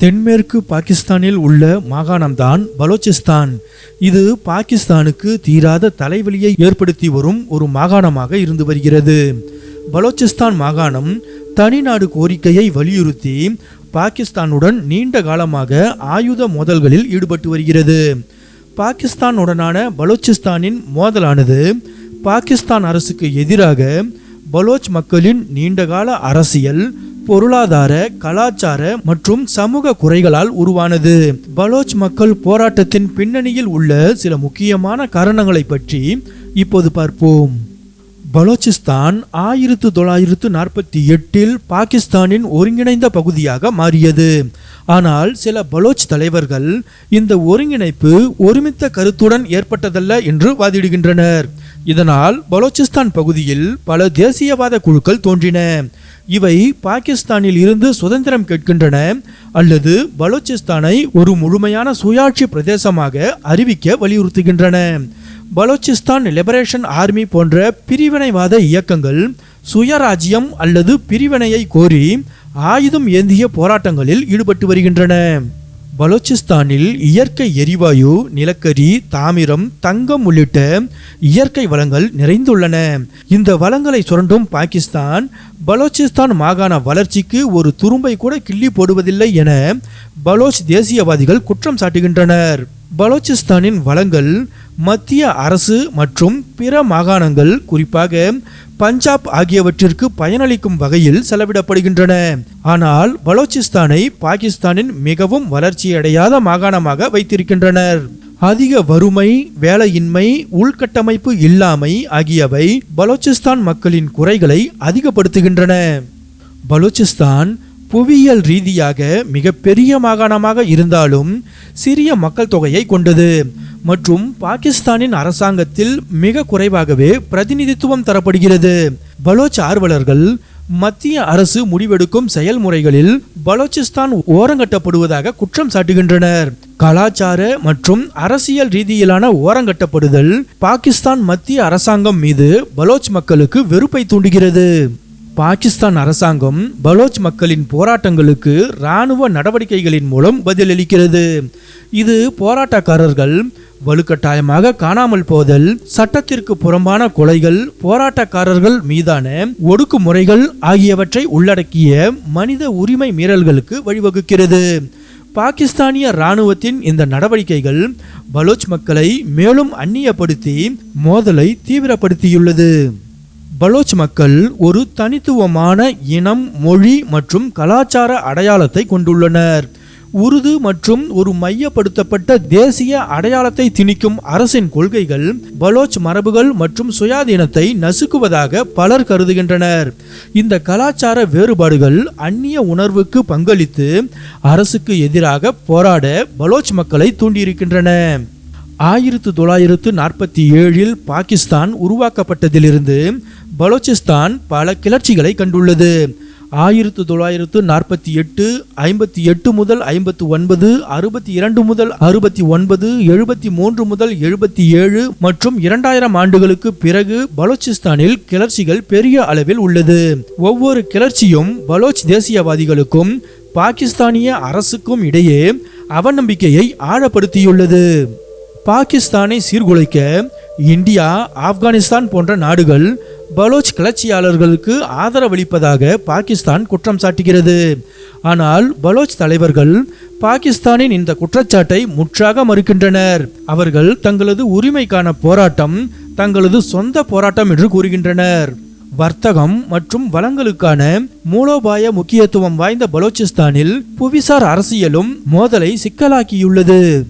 தென்மேற்கு பாகிஸ்தானில் உள்ள மாகாணம்தான் பலோச்சிஸ்தான். இது பாகிஸ்தானுக்கு தீராத தலைவலியை ஏற்படுத்தி வரும் ஒரு மாகாணமாக இருந்து வருகிறது. பலோச்சிஸ்தான் மாகாணம் தனிநாடு கோரிக்கையை வலியுறுத்தி பாகிஸ்தானுடன் நீண்ட காலமாக ஆயுத மோதல்களில் ஈடுபட்டு வருகிறது. பாகிஸ்தானுடனான பலோச்சிஸ்தானின் மோதலானது பாகிஸ்தான் அரசுக்கு எதிராக பலோச் மக்களின் நீண்டகால அரசியல் பொருளாதார கலாச்சார மற்றும் சமூக குறைகளால் உருவானது. பலோச் மக்கள் போராட்டத்தின் பின்னணியில் உள்ள சில முக்கியமான காரணங்களை பற்றி இப்போது பார்ப்போம். பலோச்சிஸ்தான் ஆயிரத்து தொள்ளாயிரத்து நாற்பத்தி எட்டில் பாகிஸ்தானின் ஒருங்கிணைந்த பகுதியாக மாறியது. ஆனால் சில பலோச் தலைவர்கள் இந்த ஒருங்கிணைப்பு ஒருமித்த கருத்துடன் ஏற்பட்டதல்ல என்று வாதிடுகின்றனர். இதனால் பலோச்சிஸ்தான் பகுதியில் பல தேசியவாத குழுக்கள் தோன்றின. இவை பாகிஸ்தானில் இருந்து சுதந்திரம் கேட்கின்றன அல்லது பலோச்சிஸ்தானை ஒரு முழுமையான சுயாட்சி பிரதேசமாக அறிவிக்க வலியுறுத்துகின்றன. பலோச்சிஸ்தான் லிபரேஷன் ஆர்மி போன்ற பிரிவினைவாத இயக்கங்கள் சுயராஜ்யம் அல்லது பிரிவினையை கோரி ஆயுதம் ஏந்திய போராட்டங்களில் ஈடுபட்டு வருகின்றன. பலோச்சிஸ்தானில் இயற்கை எரிவாயு நிலக்கரி தாமிரம் தங்கம் உள்ளிட்ட இயற்கை வளங்கள் நிறைந்துள்ளன. இந்த வளங்களை சுரண்டும் பாகிஸ்தான் பலோச்சிஸ்தான் மாகாண வளர்ச்சிக்கு ஒரு துரும்பை கூட கிள்ளி போடுவதில்லை என பலோச் தேசியவாதிகள் குற்றம் சாட்டுகின்றனர். பலோச்சிஸ்தானின் வளங்கள் மத்திய அரசு மற்றும் பிற மாகாணங்கள் குறிப்பாக பஞ்சாப் ஆகியவற்றிற்கு பயனளிக்கும் வகையில் செலவிடப்படுகின்றன. ஆனால் பலோச்சிஸ்தானை பாகிஸ்தானின் மிகவும் வளர்ச்சியடையாத மாகாணமாக வைத்திருக்கின்றனர். அதிக வறுமை வேலையின்மை உள்கட்டமைப்பு இல்லாமை ஆகியவை பலோச்சிஸ்தான் மக்களின் குறைகளை அதிகப்படுத்துகின்றன. பலோச்சிஸ்தான் புவியியல் ரீதியாக மிகப்பெரிய மாகாணமாக இருந்தாலும் சிறிய மக்கள் தொகையை கொண்டது. மற்றும் பாகிஸ்தானின் அரசாங்கத்தில் மிக குறைவாகவே பிரதிநிதித்துவம் தரப்படுகிறது. பலோச் ஆர்வலர்கள் மத்திய அரசு முடிவெடுக்கும் செயல்முறைகளில் பலோச்சிஸ்தான் ஓரங்கட்டப்படுவதாக குற்றம் சாட்டுகின்றனர். கலாச்சார மற்றும் அரசியல் ரீதியிலான ஓரங்கட்டப்படுதல் பாகிஸ்தான் மத்திய அரசாங்கம் மீது பலோச் மக்களுக்கு வெறுப்பை தூண்டுகிறது. பாகிஸ்தான் அரசாங்கம் பலோச் மக்களின் போராட்டங்களுக்கு இராணுவ நடவடிக்கைகளின் மூலம் பதிலளிக்கிறது. இது போராட்டக்காரர்கள் வலுக்கட்டாயமாக காணாமல் போதல் சட்டத்திற்கு புறம்பான கொலைகள் போராட்டக்காரர்கள் மீதான ஒடுக்குமுறைகள் ஆகியவற்றை உள்ளடக்கிய மனித உரிமை மீறல்களுக்கு வழிவகுக்கிறது. பாகிஸ்தானிய இராணுவத்தின் இந்த நடவடிக்கைகள் பலோச் மக்களை மேலும் அந்நியப்படுத்தி மோதலை தீவிரப்படுத்தியுள்ளது. பலோச் மக்கள் ஒரு தனித்துவமான இனம் மொழி மற்றும் கலாச்சார அடையாளத்தை கொண்டுள்ளனர். உருது மற்றும் ஒரு மையப்படுத்தப்பட்ட தேசிய அடையாளத்தை திணிக்கும் அரசின் கொள்கைகள் பலோச் மரபுகள் மற்றும் சுயாதீனத்தை நசுக்குவதாக பலர் கருதுகின்றனர். இந்த கலாச்சார வேறுபாடுகள் அந்நிய உணர்வுக்கு பங்களித்து அரசுக்கு எதிராக போராட பலோச் மக்களை தூண்டியிருக்கின்றன. ஆயிரத்து தொள்ளாயிரத்து நாற்பத்தி ஏழில் பாகிஸ்தான் உருவாக்கப்பட்டதிலிருந்து பலோச்சிஸ்தான் பல கிளர்ச்சிகளை கண்டுள்ளது. ஆயிரத்து தொள்ளாயிரத்து நாற்பத்தி எட்டு ஐம்பத்தி எட்டு முதல் ஐம்பத்து ஒன்பது அறுபத்தி இரண்டு முதல் அறுபத்தி ஒன்பது எழுபத்தி மூன்று முதல் எழுபத்தி ஏழு மற்றும் இரண்டாயிரம் ஆண்டுகளுக்கு பிறகு பலோச்சிஸ்தானில் கிளர்ச்சிகள் பெரிய அளவில் உள்ளது. ஒவ்வொரு கிளர்ச்சியும் பலோச் தேசியவாதிகளுக்கும் பாகிஸ்தானிய அரசுக்கும் இடையே அவநம்பிக்கையை ஆழப்படுத்தியுள்ளது. பாகிஸ்தானை சீர்குலைக்க இந்தியா ஆப்கானிஸ்தான் போன்ற நாடுகள் பலோச் கிளர்ச்சியாளர்களுக்கு ஆதரவளிப்பதாக பாகிஸ்தான் குற்றம் சாட்டுகிறது. ஆனால் பலோச் தலைவர்கள் பாகிஸ்தானின் இந்த குற்றச்சாட்டை முற்றாக மறுக்கின்றனர். அவர்கள் தங்களது உரிமைக்கான போராட்டம் தங்களது சொந்த போராட்டம் என்று கூறுகின்றனர். வர்த்தகம் மற்றும் வளங்களுக்கான மூலோபாய முக்கியத்துவம் வாய்ந்த பலோச்சிஸ்தானில் புவிசார் அரசியலும் மோதலை சிக்கலாக்கியுள்ளது.